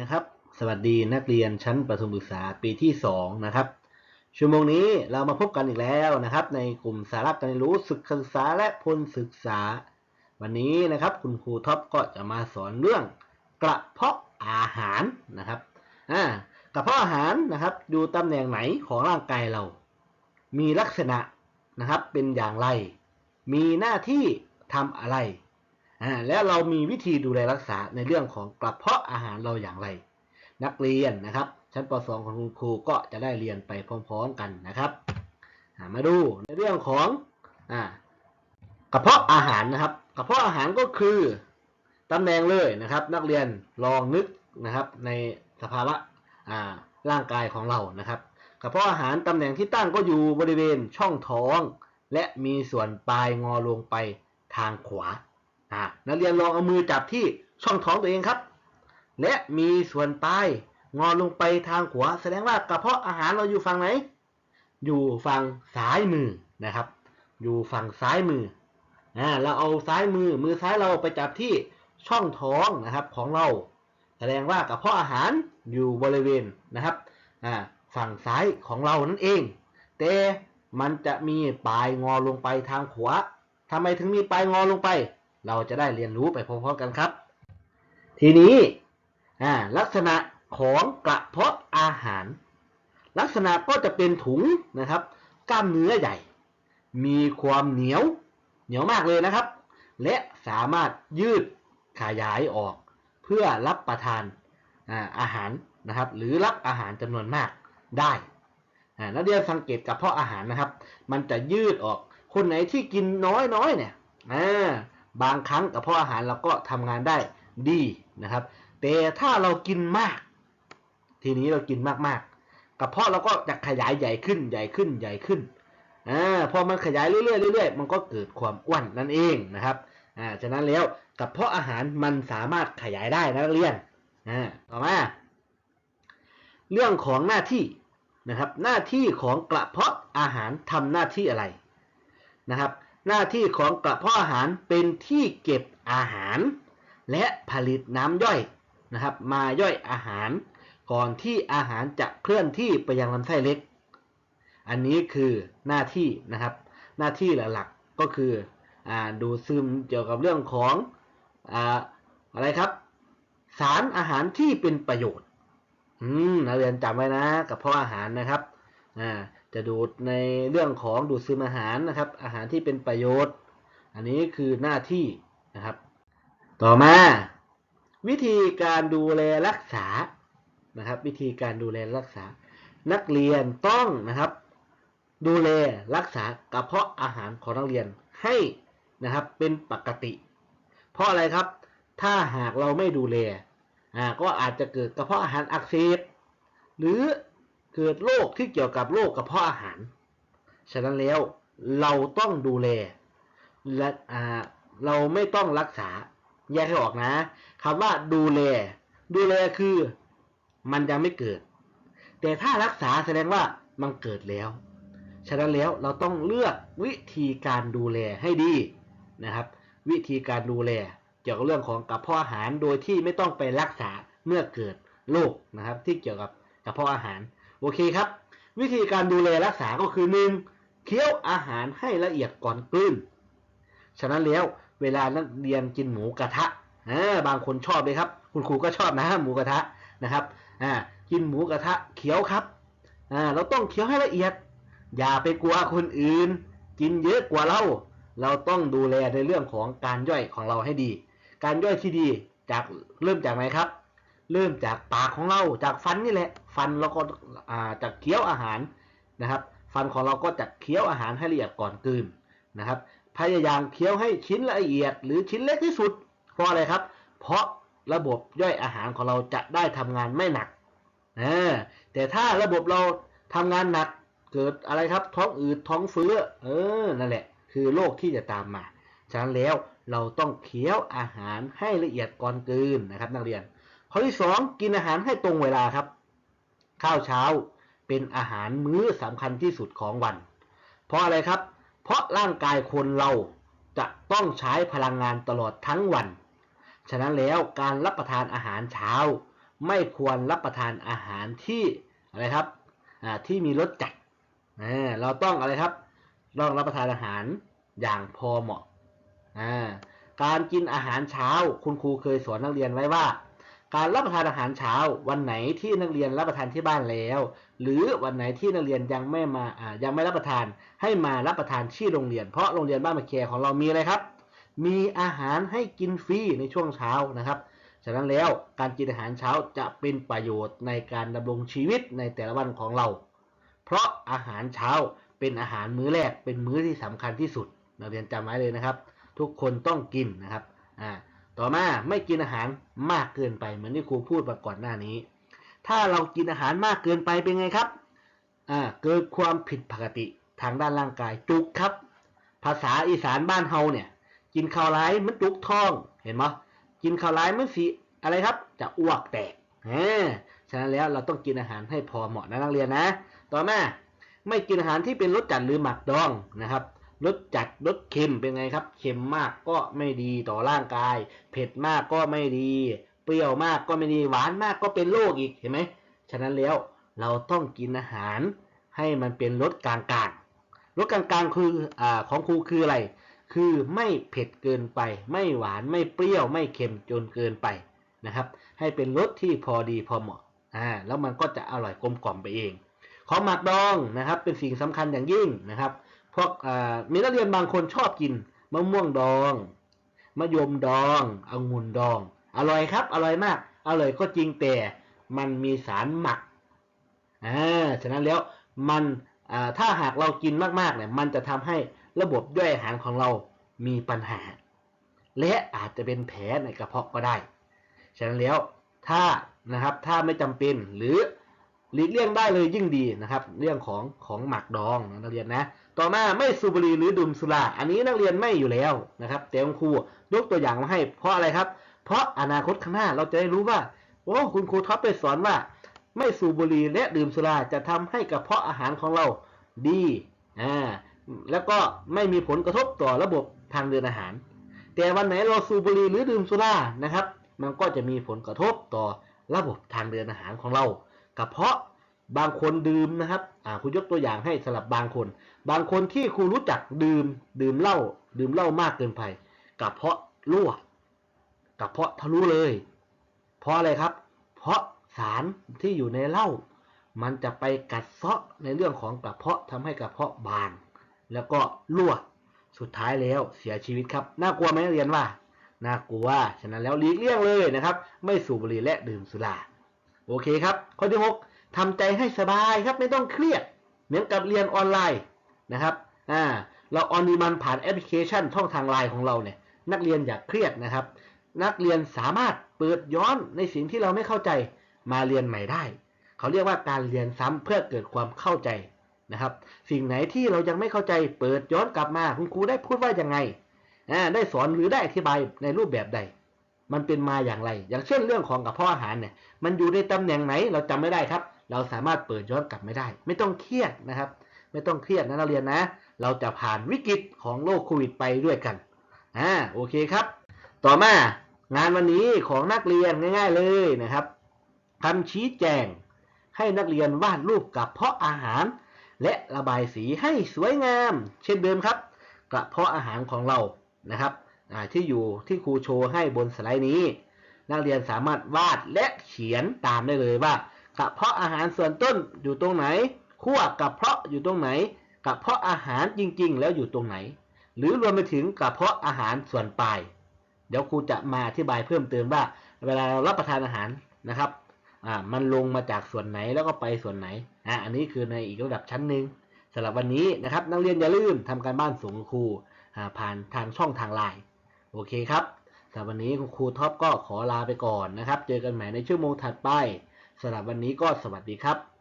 นะครับ สวัสดีนักเรียนชั้นประถมศึกษาปีที่ 2 นะครับ ชั่วโมงนี้เรามาพบกันอีกแล้วนะครับ ในกลุ่มสาระการเรียนรู้ศึกษาและพลศึกษา วันนี้นะครับ คุณครูท็อปก็จะมาสอนเรื่องกระเพาะอาหารนะครับอ่ากระเพาะอาหารนะครับอยู่ตำแหน่งไหนของร่างกายเรา มีลักษณะนะครับเป็นอย่างไร มีหน้าที่ทำอะไร อ่าแล้วเรามีวิธีดูแลรักษาในเรื่องของกระเพาะอาหารเราอย่างไร นักเรียนนะครับ ชั้นป .2 ของคุณครูก็จะได้เรียนไปพร้อมๆกันนะครับมาดูในเรื่องของอกระเพาะอาหารนะครับ กระเพาะอาหารก็คือตำแหน่งเลยนะครับ นักเรียนลองนึกนะครับในสภาวะร่างกายของเรานะครับ กระเพาะอาหารตำแหน่งที่ตั้งก็อยู่บริเวณช่องท้อง และมีส่วนปลายงอลงไปทางขวา อ่านักเรียนลองเอามือจับที่ช่องท้องตัวเองครับ และมีส่วนปลายงอลงไปทางขวาแสดงว่ากระเพาะอาหารเราอยู่ฝั่งไหน อยู่ฝั่งซ้ายมือนะครับ อยู่ฝั่งซ้ายมืออ่าเราเอาซ้ายมือมือซ้ายเราไปจับที่ช่องท้องนะครับของเรา แสดงว่ากระเพาะอาหารอยู่บริเวณนะครับอ่าฝั่งซ้ายของเรานั่นเอง แต่มันจะมีปลายงอลงไปทางขวาทำไมถึงมีปลายงอลงไป เราจะได้เรียนรู้ไปพร้อมๆกันครับ ทีนี้ลักษณะของกระเพาะอาหาร ลักษณะก็จะเป็นถุงนะครับ กล้ามเนื้อใหญ่ มีความเหนียวเหนียวมากเลยนะครับ และสามารถยืดขยายออก เพื่อรับประทานอาหารนะครับ หรือรับอาหารจำนวนมากได้นักเรียนสังเกตกระเพาะอาหารนะครับ มันจะยืดออกคนไหนที่กินน้อยๆเนี่ยอ่า บางครั้งกระเพาะอาหารเราก็ทำงานได้ดีนะครับ แต่ถ้าเรากินมาก ทีนี้เรากินมากๆกระเพาะเราก็จะขยายใหญ่ขึ้นใหญ่ขึ้นใหญ่ขึ้นอ่าพอมันขยายเรื่อยๆเรื่อยๆมันก็เกิดความอ้วนนั่นเองนะครับอ่าฉะนั้นแล้วกระเพาะอาหารมันสามารถขยายได้นะนักเรียนอ่าต่อมา เรื่องของหน้าที่นะครับ หน้าที่ของกระเพาะอาหารทำหน้าที่อะไรนะครับ หน้าที่ของกระเพาะอาหารเป็นที่เก็บอาหาร และผลิตน้ำย่อยนะครับมาย่อยอาหาร ก่อนที่อาหารจะเคลื่อนที่ไปยังลำไส้เล็ก อันนี้คือหน้าที่นะครับ หน้าที่หลักๆก็คืออดูซึมเกี่ยวกับเรื่องของออะไรครับ สารอาหารที่เป็นประโยชน์ อืมนักเรียนจำไว้นะกับเพาะอาหารนะครับอ่า จะดูดในเรื่องของดูดซึมอาหารนะครับ อาหารที่เป็นประโยชน์ อันนี้คือหน้าที่นะครับ ต่อมาวิธีการดูแลรักษานะครับ วิธีการดูแลรักษา นักเรียนต้องนะครับ ดูแลรักษากระเพาะอาหารของนักเรียนให้นะครับเป็นปกติ เพราะอะไรครับ ถ้าหากเราไม่ดูแลอ่าก็อาจจะเกิดกระเพาะอาหารอักเสบหรือ เกิดโรคที่เกี่ยวกับโรคกระเพาะอาหาร ฉะนั้นแล้วเราต้องดูแลและอ่าเราไม่ต้องรักษาแยกให้ออกนะคำว่าดูแล ดูแลคือมันยังไม่เกิด แต่ถ้ารักษาแสดงว่ามันเกิดแล้ว ฉะนั้นแล้วเราต้องเลือกวิธีการดูแลให้ดีนะครับ วิธีการดูแลเกี่ยวกับเรื่องของกระเพาะอาหารโดยที่ไม่ต้องไปรักษาเมื่อเกิดโรคนะครับ ที่เกี่ยวกับกระเพาะอาหาร โอเคครับ วิธีการดูแลรักษาก็คือหนึ่งเคี้ยวอาหารให้ละเอียดก่อนกลืนฉะนั้นแล้วเวลานักเรียนกินหมูกระทะอ่าบางคนชอบเลยครับ คุณครูก็ชอบนะหมูกระทะนะครับอ่ากินหมูกระทะเคี้ยวครับอ่าเราต้องเคี้ยวให้ละเอียด อย่าไปกลัวคนอื่น กินเยอะกว่าเรา เราต้องดูแลในเรื่องของการย่อยของเราให้ดี การย่อยที่ดีจากเริ่มจากไหนครับ เริ่มจากปากของเราจากฟันนี่แหละ ฟันเราก็จากเคี้ยวอาหารนะครับ ฟันของเราก็จะเคี้ยวอาหารให้ละเอียดก่อนกลืนนะครับ พยายามเคี้ยวให้ชิ้นละเอียด หรือชิ้นเล็กที่สุดเพราะอะไรครับ เพราะระบบย่อยอาหารของเราจะได้ทำงานไม่หนักนะแต่ถ้าระบบเราทำงานหนักเกิดอะไรครับ ท้องอืดท้องเฟ้อเออนั่นแหละ คือโรคที่จะตามมา ฉะนั้นแล้วเราต้องเคี้ยวอาหารให้ละเอียดก่อนกลืนนะครับ นักเรียน ข้อที่ 2 กินอาหารให้ตรงเวลาครับ ข้าวเช้าเป็นอาหารมื้อสำคัญที่สุดของวัน เพราะอะไรครับ เพราะร่างกายคนเราจะต้องใช้พลังงานตลอดทั้งวัน ฉะนั้นแล้วการรับประทานอาหารเช้า ไม่ควรรับประทานอาหารที่อะไรครับที่มีรสจัดเราต้องอะไรครับต้องรับประทานอาหารอย่างพอเหมาะาการกินอาหารเช้า คุณครูเคยสอนนักเรียนไว้ว่า การรับประทานอาหารเช้า วันไหนที่นักเรียนรับประทานที่บ้านแล้ว หรือวันไหนที่นักเรียนยังไม่มาอ่ายังไม่รับประทาน ให้มารับประทานที่โรงเรียน เพราะโรงเรียนบ้านมะแคของเรามีอะไรครับ มีอาหารให้กินฟรีในช่วงเช้านะครับฉะนั้นแล้วการกินอาหารเช้าจะเป็นประโยชน์ในการดำรงชีวิตในแต่ละวันของเรา เพราะอาหารเช้าเป็นอาหารมื้อแรกเป็นมื้อที่สำคัญที่สุดนักเรียนจำไว้เลยนะครับ ทุกคนต้องกินนะครับ ต่อมาไม่กินอาหารมากเกินไปเหมือนที่ครูพูดมาก่อนหน้านี้ ถ้าเรากินอาหารมากเกินไปเป็นไงครับอ่าเกิดความผิดปกติทางด้านร่างกายจุกครับ ภาษาอีสานบ้านเฮาเนี่ย กินข้าวไรมันจุกท้องเห็นไหมกินข้าวไรมันสีอะไรครับ จะอ้วกแตกแหมฉะนั้นแล้วเราต้องกินอาหารให้พอเหมาะนะนักเรียนนะ ต่อมาไม่กินอาหารที่เป็นรสจัดหรือหมักดองนะครับ รสจัดรสเค็มเป็นไงครับ เค็มมากก็ไม่ดีต่อร่างกาย เผ็ดมากก็ไม่ดี เปรี้ยวมากก็ไม่ดี หวานมากก็เป็นโรคอีกเห็นไหม ฉะนั้นแล้วเราต้องกินอาหารให้มันเป็นรสกลางๆ รสกลางๆ คืออ่าของครูคืออะไร คือไม่เผ็ดเกินไป ไม่หวานไม่เปรี้ยวไม่เค็มจนเกินไปนะครับ ให้เป็นรสที่พอดีพอเหมาะอ่าแล้วมันก็จะอร่อยกลมกล่อมไปเอง ของหมักดองนะครับเป็นสิ่งสำคัญอย่างยิ่งนะครับ พวกอ่ามีนักเรียนบางคนชอบกินมะม่วงดองมะยมดององุ่นดอง อร่อยครับ อร่อยมาก อร่อยก็จริงแต่มันมีสารหมักอ่าฉะนั้นแล้วมันถ้าหากเรากินมากๆเนี่ยมันจะทำให้ระบบย่อยอาหารของเรามีปัญหา และอาจจะเป็นแผลในกระเพาะก็ได้ ฉะนั้นแล้วถ้านะครับถ้าไม่จำเป็นหรือ หลีกเลี่ยงได้เลยยิ่งดีนะครับ เรื่องของของหมักดองนักเรียนนะ ต่อมาไม่สูบบุหรี่หรือดื่มสุราอันนี้นักเรียนไม่อยู่แล้วนะครับ แต่คุณครูยกตัวอย่างมาให้ เพราะอะไรครับ เพราะอนาคตข้างหน้าเราจะได้รู้ว่าโอ้คุณครูท็อปไปสอนว่า ไม่สูบบุหรี่และดื่มสุราจะทำให้กระเพาะอาหารของเราดีอ่าแล้วก็ไม่มีผลกระทบต่อระบบทางเดินอาหาร แต่วันไหนเราสูบบุหรี่หรือดื่มสุรานะครับ มันก็จะมีผลกระทบต่อระบบทางเดินอาหารของเรา กระเพาะบางคนดื่มนะครับอ่าคุณยกตัวอย่างให้สลับบางคน บางคนที่ครูรู้จักดื่ม ดื่มเหล้าดื่มเหล้ามากเกินไปกระเพาะรั่วกระเพาะทะลุเลย เพราะอะไรครับ เพราะสารที่อยู่ในเหล้ามันจะไปกัดเซาะในเรื่องของกระเพาะทำให้กระเพาะบาง แล้วก็รั่วสุดท้ายแล้วเสียชีวิตครับน่ากลัวไหมเรียนว่าน่ากลัวฉะนั้นแล้วหลีกเลี่ยงเลยนะครับ ไม่สูบบุหรี่และดื่มสุรา โอเคครับ ข้อที่ 6ทำใจให้สบายครับไม่ต้องเครียด เหมือนกับเรียนออนไลน์นะครับอ่าเราออนดีมันผ่านแอปพลิเคชันช่องทางไลน์ของเราเนี่ยนักเรียนอย่าเครียดนะครับ นักเรียนสามารถเปิดย้อนในสิ่งที่เราไม่เข้าใจมาเรียนใหม่ได้ เขาเรียกว่าการเรียนซ้ำเพื่อเกิดความเข้าใจนะครับ สิ่งไหนที่เรายังไม่เข้าใจเปิดย้อนกลับมาคุณครูได้พูดว่ายังไงได้สอนหรือได้อธิบายในรูปแบบใด มันเป็นมาอย่างไร อย่างเช่นเรื่องของกระเพาะอาหารเนี่ย มันอยู่ในตำแหน่งไหนเราจำไม่ได้ครับ เราสามารถเปิดย้อนกลับไม่ได้ ไม่ต้องเครียดนะครับ ไม่ต้องเครียดนะนักเรียนนะ เราจะผ่านวิกฤตของโรคโควิดไปด้วยกัน อ่า โอเคครับ ต่อมางานวันนี้ของนักเรียนง่าย ๆเลยนะครับคำชี้แจงให้นักเรียนวาดรูปกับเพาะอาหาร และระบายสีให้สวยงาม เช่นเดิมครับ กระเพาะอาหารของเรานะครับ ที่อยู่ที่ครูโชว์ให้บนสไลด์นี้ นักเรียนสามารถวาดและเขียนตามได้เลยว่ากระเพาะอาหารส่วนต้นอยู่ตรงไหนขั้วกระเพาะอยู่ตรงไหนกระเพาะอาหารจริง ๆ แล้วอยู่ตรงไหน หรือรวมไปถึงกระเพาะอาหารส่วนปลาย เดี๋ยวครูจะมาอธิบายเพิ่มเติมว่า เวลาเรารับประทานอาหารนะครับอ่ามันลงมาจากส่วนไหนแล้วก็ไปส่วนไหนอ่าอันนี้คือในอีกระดับชั้นหนึ่งสำหรับวันนี้นะครับนักเรียนอย่าลืมทำการบ้านส่งครูผ่านทางช่องทางไลน์ โอเคครับสำหรับวันนี้คุณครูท็อปก็ขอลาไปก่อนนะครับ เจอกันใหม่ในชั่วโมงถัดไปสำหรับวันนี้ก็สวัสดีครับ